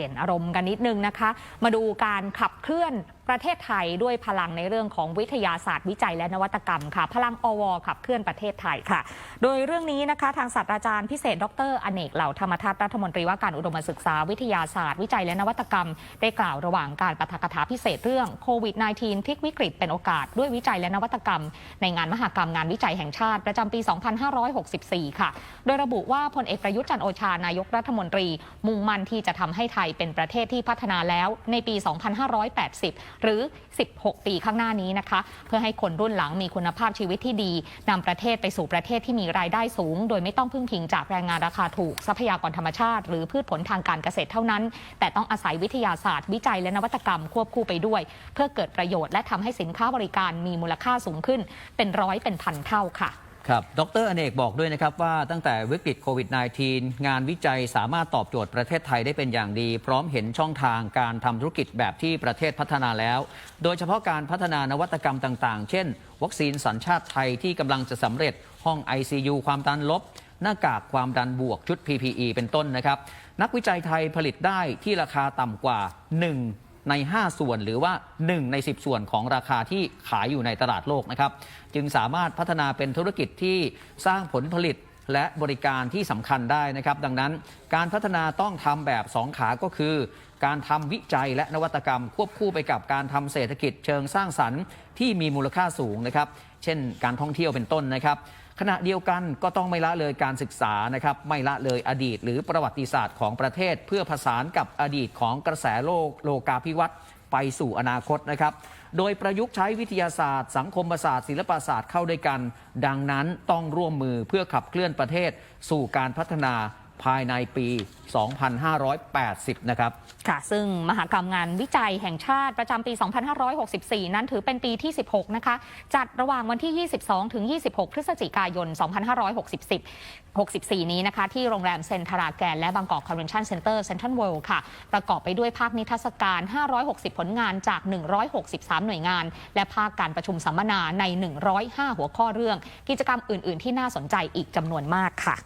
ลี่ยนอารมณ์กันนิดนึงนะคะ มาดูการขับเคลื่อนประเทศไทยด้วยพลังในเรื่องของวิทยาศาสตร์วิจัยและนวัตกรรมค่ะ พลังอวขับเคลื่อนประเทศไทยค่ะ โดยเรื่องนี้นะคะ ทางศาสตราจารย์พิเศษ ดร อเนกเหล่าธรรมทัศน์รัฐมนตรีว่าการอุดมศึกษาวิทยาศาสตร์ วิจัยและนวัตกรรม ได้กล่าวระหว่างการปาฐกถาพิเศษเรื่องโควิด -19 พลิกวิกฤตเป็นโอกาสด้วยวิจัยและนวัตกรรม ในงานมหกรรมงานวิจัยแห่งชาติประจำปี 2564 ค่ะ โดยระบุว่าพลเอกประยุทธ์จันโอชานายกรัฐมนตรี มุ่งมั่นที่จะทำให้ไทยเป็นประเทศที่พัฒนาแล้วในปี 2580หรือ 16 ปีข้างหน้านี้นะคะ เพื่อให้คนรุ่นหลังมีคุณภาพชีวิตที่ดีนำประเทศไปสู่ประเทศที่มีรายได้สูง โดยไม่ต้องพึ่งพิงจากแรงงานราคาถูกทรัพยากรธรรมชาติ หรือพืชผลทางการเกษตรเท่านั้น แต่ต้องอาศัยวิทยาศาสตร์ วิจัยและนวัตกรรมควบคู่ไปด้วย เพื่อเกิดประโยชน์และทำให้สินค้าบริการมีมูลค่าสูงขึ้น เป็นร้อยเป็นพันเท่าค่ะ ครับ ดรอเนกบอกด้วยนะครับว่าตั้งแต่วิกฤตโควิด -19 งานวิจัยสามารถตอบโจทย์ประเทศไทยได้เป็นอย่างดี พร้อมเห็นช่องทางการทำธุรกิจแบบที่ประเทศพัฒนาแล้ว โดยเฉพาะการพัฒนานวัตกรรมต่างๆ เช่น วัคซีนสัญชาติไทยที่กำลังจะสำเร็จห้อง ICU ความดันลบ หน้ากากความดันบวกชุด PPE เป็นต้นนะครับ นักวิจัยไทยผลิตได้ที่ราคาต่ำกว่า 1 ใน 5 ส่วนหรือว่า 1 ใน 10 ส่วนของราคาที่ขายอยู่ในตลาดโลกนะครับ จึงสามารถพัฒนาเป็นธุรกิจที่สร้างผลผลิต และบริการที่สำคัญได้นะครับ ดังนั้นการพัฒนาต้องทำแบบ 2 ขาก็คือ การทำวิจัยและนวัตกรรม ควบคู่ไปกับการทำเศรษฐกิจเชิงสร้างสรรค์ที่มีมูลค่าสูงนะครับ เช่น การท่องเที่ยวเป็นต้นนะครับขณะเดียวกันก็ต้องไม่ละเลยการศึกษานะครับไม่ละเลยอดีตหรือประวัติศาสตร์ของประเทศ เพื่อผสานกับอดีตของกระแสโลกโลกาภิวัตน์ ไปสู่อนาคตนะครับ โดยประยุกต์ใช้วิทยาศาสตร์ สังคมศาสตร์ ศิลปศาสตร์เข้าด้วยกัน ดังนั้นต้องร่วมมือเพื่อขับเคลื่อนประเทศสู่การพัฒนา ภายในปี 2580 นะครับ ค่ะ ซึ่งมหากรรมงานวิจัยแห่งชาติประจำปี 2564 นั้นถือเป็นปีที่ 16 นะคะ จัดระหว่างวันที่ 22 ถึง 26 พฤศจิกายน 2560 64 นี้นะคะ ที่โรงแรมเซนทราแกน และบางกอกคอนเวนชั่นเซ็นเตอร์เซ็นทรัลเวิลด์ค่ะ ประกอบไปด้วยภาคนิทรรศการ 560 ผลงานจาก 163 หน่วยงาน และภาคการประชุมสัมมนาใน 105 หัวข้อเรื่อง กิจกรรมอื่น ๆ ที่น่าสนใจอีกจำนวนมากค่ะ